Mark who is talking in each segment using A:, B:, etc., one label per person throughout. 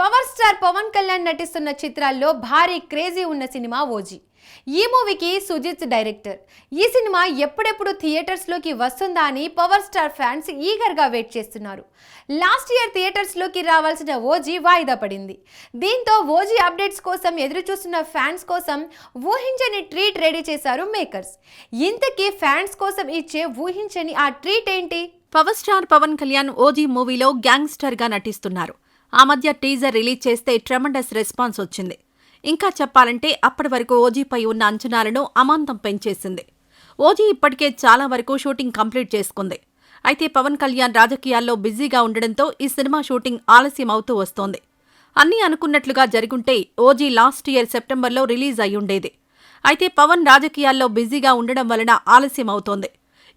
A: Power star Pawan Kalyan నటిస్తున్న చిత్రాల్లో భారీ క్రేజీ ఉన్న సినిమా ఓజీ. ఈ మూవీకి సుజిత్ డైరెక్టర్. ఈ సినిమా ఎప్పుడెప్పుడు థియేటర్స్లోకి వస్తుందా అని పవర్ స్టార్ ఫ్యాన్స్ ఈగర్గా వెయిట్ చేస్తున్నారు. లాస్ట్ ఇయర్ థియేటర్స్లోకి రావాల్సిన ఓజీ వాయిదా పడింది. దీంతో ఓజీ అప్డేట్స్ కోసం ఎదురుచూస్తున్న ఫ్యాన్స్ కోసం ఊహించని ట్రీట్ రెడీ చేశారు మేకర్స్. ఇంతకీ ఫ్యాన్స్ కోసం ఇచ్చే ఊహించని ఆ ట్రీట్ ఏంటి?
B: Power star Pawan Kalyan OG మూవీలో గ్యాంగ్స్టర్గా నటిస్తున్నారు. ఆ మధ్య టీజర్ రిలీజ్ చేస్తే ట్రెమండస్ రెస్పాన్స్ వచ్చింది. ఇంకా చెప్పాలంటే అప్పటి వరకు ఓజీపై ఉన్న అంచనాలను అమాంతం పెంచేసింది. ఓజీ ఇప్పటికే చాలా వరకు షూటింగ్ కంప్లీట్ చేసుకుంది. అయితే పవన్ కళ్యాణ్ రాజకీయాల్లో బిజీగా ఉండడంతో ఈ సినిమా షూటింగ్ ఆలస్యం అవుతూ వస్తోంది. అన్నీ అనుకున్నట్లుగా జరుగుంటే ఓజీ లాస్ట్ ఇయర్ సెప్టెంబర్లో రిలీజ్ అయి ఉండేది. అయితే పవన్ రాజకీయాల్లో బిజీగా ఉండడం వలన ఆలస్యం అవుతోంది.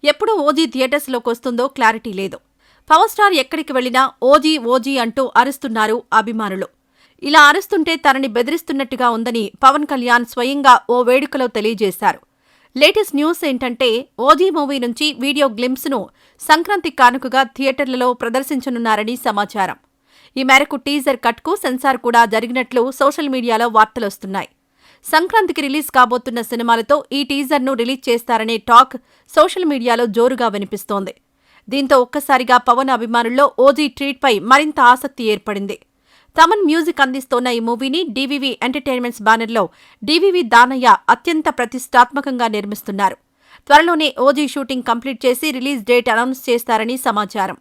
B: ఎప్పుడు ఓజీ థియేటర్స్లోకి వస్తుందో క్లారిటీ లేదు. పవర్ స్టార్ ఎక్కడికి వెళ్ళినా ఓజీ ఓజీ అంటూ అరుస్తున్నారు అభిమానులు. ఇలా అరుస్తుంటే తనని బెదిరిస్తున్నట్టుగా ఉందని పవన్ కళ్యాణ్ స్వయంగా ఓ వేడుకలో తెలియజేశారు. లేటెస్ట్ న్యూస్ ఏంటంటే ఓజీ మూవీ నుంచి వీడియో గ్లిమ్స్ను సంక్రాంతి కానుకగా థియేటర్లలో ప్రదర్శించనున్నారని సమాచారం. ఈ మేరకు టీజర్ కట్కు సెన్సార్ కూడా జరిగినట్లు సోషల్ మీడియాలో వార్తలొస్తున్నాయి సంక్రాంతికి రిలీజ్ కాబోతున్న సినిమాలతో ఈ టీజర్ను రిలీజ్ చేస్తారనే టాక్ సోషల్ మీడియాలో జోరుగా వినిపిస్తోంది. దీంతో ఒక్కసారిగా పవన్ అభిమానుల్లో ఓజీ ట్రీట్పై మరింత ఆసక్తి ఏర్పడింది. తమన్ మ్యూజిక్ అందిస్తోన్న ఈ మూవీని డీవీవీ ఎంటర్టైన్మెంట్స్ బ్యానర్లో డివివి దానయ్య అత్యంత ప్రతిష్టాత్మకంగా నిర్మిస్తున్నారు. త్వరలోనే ఓజీ షూటింగ్ కంప్లీట్ చేసి రిలీజ్ డేట్ అనౌన్స్ చేస్తారని సమాచారం.